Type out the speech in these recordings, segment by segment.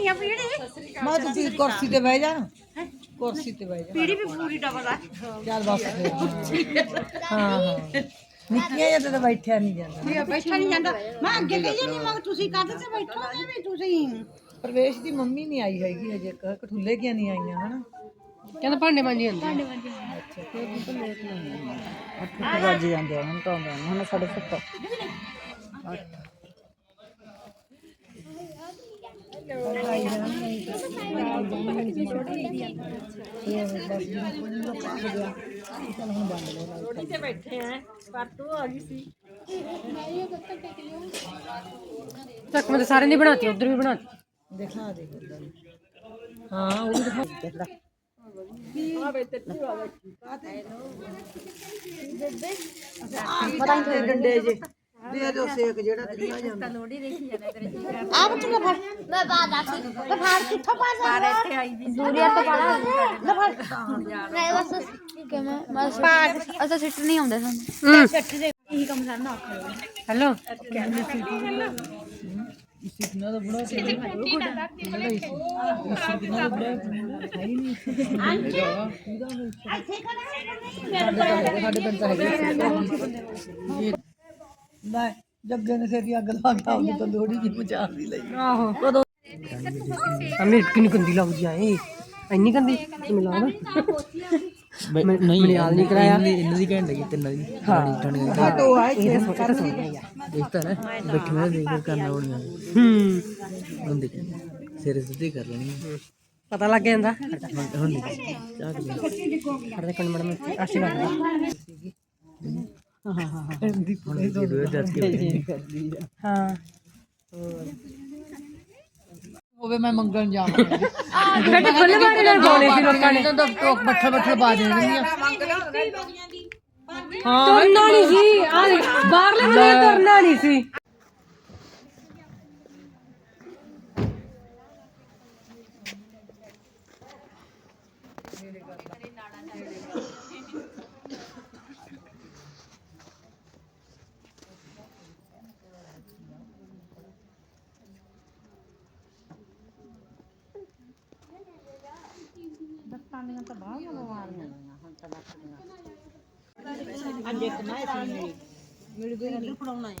ਬਣਾਈ ਆ ਪੀੜੀ? ਮੈਂ ਤੁਸੀਂ ਕੁਰਸੀ ਤੇ ਬਹਿ ਜਾ ਕੁਰਸੀ ਤੇ ਬਹਿ ਜਾ ਪੀੜੀ ਵੀ ਪੂਰੀ ਡਬਲ ਆ। ਚੱਲ ਬਸ ਹਾਂ ਹਾਂ। ਨਿੱਕੀਆਂ ਜਿਹਾ ਤਾਂ ਬੈਠਿਆ ਨਹੀਂ ਜਾਂਦਾ। ਵੀ ਬੈਠਾ ਨਹੀਂ ਜਾਂਦਾ। ਮੈਂ ਅੱਗੇ ਕਹੀ ਜਾਂਦੀ ਮੈਂ ਤੁਸੀਂ ਕਾਹਦੇ ਤੇ ਬੈਠੋਗੇ ਵੀ ਤੁਸੀਂ? ਪ੍ਰਵੇਸ਼ ਦੀ ਮੰਮੀ ਨਹੀਂ ਆਈ ਹੈਗੀ ਅਜੇ ਕ- ਕਠੁੱਲੇ ਕਿਆਂ ਨਹੀਂ ਆਈਆਂ ਹਨਾ? ਕਹਿੰਦਾ ਭਾਂਡੇ ਮਾਂਜੀ ਜਾਂਦੀ। ਅੱਛਾ ਫਿਰ ਵੀ ਤਾਂ ਲੇਟ ਨਹੀਂ ਅੱਠ ਵੱਜ ਜਾਂਦੇ ਆ ਹੁਣ ਤਾਂ ਹੁਣ ਸਾਢੇ ਸੱਤ ਚੱਕ ਮੈਂ ਤਾਂ ਸਾਰੇ ਨਹੀਂ ਬਣਾਤੀ ਉਧਰ ਵੀ ਬਣਾਤੀ ਦਿਖਾ ਦੇ ਹਾਂ ਉਹ ਵੀ ਦਿਖਾ ਦੇਖਦਾ ਪਤਾ ਨਹੀਂ ਡੰਡੇ ਜੇ। ਦੇ ਦਿਓ ਸੇਕ ਜਿਹੜਾ ਤੇ ਆ ਜਾਂਦਾ। ਆ ਬੱਚਾ ਲੈ ਫੜ ਮੈਂ ਬਾਅਦ ਆ ਲੈ ਫੜ ਕਿੱਥੋਂ ਪਾ ਸਕਦਾ ਦੂਰੀਆ ਤੋਂ ਪੜਾ ਨਹੀਂ ਬਸ ਠੀਕ ਹੈ ਮੈਂ ਬਸ ਅਸਾਂ ਸਿੱਟ ਨਹੀਂ ਆਉਂਦੇ ਸਾਨੂੰ। ਹੈਲੋ ਇਸੇ ਕਿੰਨਾ ਦਾ। ਬੜਾ ਸੀ ਬੜਾ ਹੀ। ਸੀ ਇਸੇ ਕਿੰਨਾ ਦਾ ਬੜਾ ਹੈ? ਹੀ ਨਹੀਂ ਸਾਡੇ ਪਿੰਡ ਤਾਂ ਹੈਗੇ। ਲੈ ਜੱਗੇ ਨੇ ਫੇਰ ਅੱਗ ਲਾ ਕੇ ਆਪਣੀ ਤਾਂ ਲੋੜੀ ਜੀ ਮਚਾ ਵੀ ਲਈ। ਆਹੋ ਕਦੋਂ? ਅੰਮੀ ਕਿੰਨੀ ਗੰਦੀ ਲੱਗਦੀ ਆ ਇਹ। ਇੰਨੀ ਗੰਦੀ? ਕਿਵੇਂ ਲੱਗਦਾ। ਨਹੀਂ ਮੈਨੂੰ ਯਾਦ ਨਹੀਂ ਕਰਾਇਆ। ਇਹਨਾਂ ਦੀ ਘੰਟੇ ਦੀ ਤਿੰਨਾਂ ਦੀ। ਹਾਂ। ਠੰਡ ਆ ਤੋ ਆਏ ਛੇ ਕਰ ਵੀ ਦੇਖਤਾ ਨਾ ਬੈਠੇ ਮੈਂ ਦੇਖ ਕੇ ਕਰਨਾ ਹੋਣੀਆਂ ਹੂੰ। ਹੁਣ ਦੇਖ ਸਿਰ ਸਿੱਧੇ ਕਰ ਲੈਣੀ ਪਤਾ ਲੱਗ ਜਾਂਦਾ ਹੁਣ ਹੁਣ ਦੇਖ। ਚਾਹ ਕੇ ਸਾਡੇ ਕੋਲ ਮੈਡਮ ਦੋ ਦੱਸ ਕੇ ਹਾਂ। ਹੋਵੇ ਮੈਂ ਮੰਗਣ ਜਾਵਾਂਗੀ ਸਾਡੇ ਖੁੱਲੇ ਬਾਰੇ ਨਾਲ ਬੋਲੇ ਸੀ ਲੋਕਾਂ ਨੇ। ਤਾਂ ਟੋਕ ਬੱਠਲ ਬੱਠਲ ਪਾ ਦੇਣਗੀਆਂ। ਤੁਰਨਾ ਨਹੀਂ ਸੀ। ਆ ਬਾਹਰਲੇ ਬੰਦੇ ਨੇ ਤੁਰਨਾ ਨਹੀਂ ਸੀ। ਅੱਜ ਇੱਕ ਮੈਂ ਸੀ ਮੇਰੀ ਮੇਰੇ ਕੋਈ ਨਹੀਂ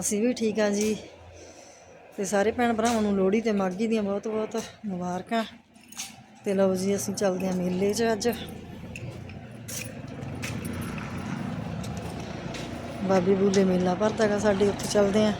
ਅਸੀਂ ਵੀ ਠੀਕ ਹਾਂ ਜੀ। ਤੇ ਸਾਰੇ ਭੈਣ ਭਰਾਵਾਂ ਨੂੰ ਲੋਹੜੀ ਤੇ ਮਾਘੀ ਦੀਆਂ ਬਹੁਤ ਬਹੁਤ ਮੁਬਾਰਕਾਂ। ਤੇ ਲਓ ਜੀ, ਅਸੀਂ ਚੱਲਦੇ ਹਾਂ ਮੇਲੇ 'ਚ ਅੱਜ। ਬਾਬੀ ਬੂਲੇ ਮੇਲਾ ਭਰਦਾ ਗਾ ਸਾਡੇ, ਉੱਥੇ ਚੱਲਦੇ ਹਾਂ।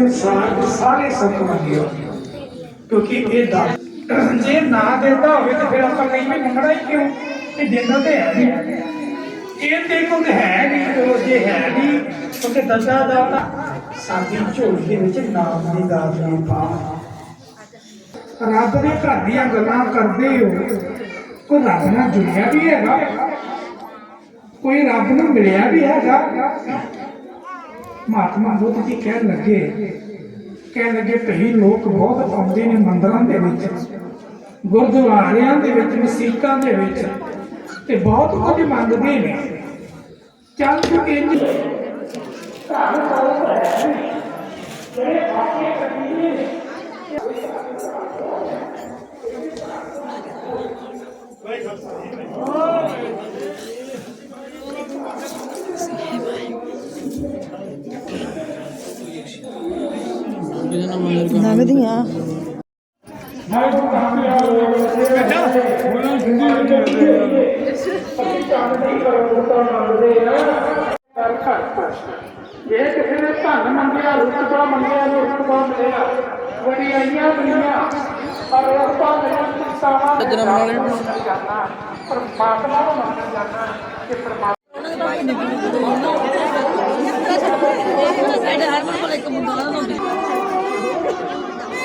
ਸੰਸਾਰ ਦੇ ਸਾਰੇ ਸੁੱਖ ਮੰਨਿਓ ਕਿਉਂਕਿ ਇਹ ਦਾ ਜੇ ਨਾ ਦਿੰਦਾ ਹੋਵੇ ਤੇ ਫਿਰ ਆਪਾਂ ਨਹੀਂ ਵੀ ਮੰਗਣਾ ਹੀ ਕਿਉਂ? ਇਹ ਦਿੰਦਾ ਤੇ ਹੈ ਨਹੀਂ ਇਹ ਤੇ ਕੋਲ ਹੈ ਨਹੀਂ, ਉਹ ਜੇ ਹੈ ਨਹੀਂ ਕਿਉਂਕਿ ਦੰਦਾ ਦਾ ਤਾਂ ਸਾਡੀ ਝੋਲੀ ਦੇ ਵਿੱਚ ਨਾਮ ਦੀ ਦਾਤ ਨਹੀਂ ਪਾ ਰੱਬ ਦੇ ਘਰ ਦੀਆਂ ਗੱਲਾਂ ਕਰਦੇ ਹੋ ਕੋਈ ਰੱਬ ਨਾਲ ਜੁੜਿਆ ਵੀ ਹੈਗਾ। ਕੋਈ ਰੱਬ ਨੂੰ ਮਿਲਿਆ ਵੀ ਹੈਗਾ। ਮਹਾਤਮਾ ਬੁੱਧ ਜੀ ਕਹਿਣ ਲੱਗੇ ਕਹਿਣ ਲੱਗੇ ਕਈ ਲੋਕ ਬਹੁਤ ਆਉਂਦੇ ਨੇ ਮੰਦਰਾਂ ਦੇ ਵਿੱਚ, ਗੁਰਦੁਆਰਿਆਂ ਦੇ ਵਿੱਚ, ਮਸੀਤਾਂ ਦੇ ਵਿੱਚ ਤੇ ਬਹੁਤ ਕੁਝ ਮੰਗਦੇ ਨੇ। ਚੱਲ ਤੂੰ ਇੰਜ ਲੰਘਦੀਆਂ। ਜੇ ਕਿਸੇ ਨੇ ਧਨ ਮੰਗਿਆ ਰੁਤਬਾ ਮੰਗਿਆ ਨੂੰ ਮਿਲਿਆ ਵਡਿਆਈਆਂ ਮਿਲੀਆਂ ਪਰ ਰਸਤਾ ਮਿਲਿਆ ਸਿੱਖਾਵਾਂ ਦੇ ਜਾਣਾ ਪਰਮਾਤਮਾ ਨੂੰ ਮੰਨਣ ਜਾਣਾ ਕਿ ਪਰਮਾਤਮਾ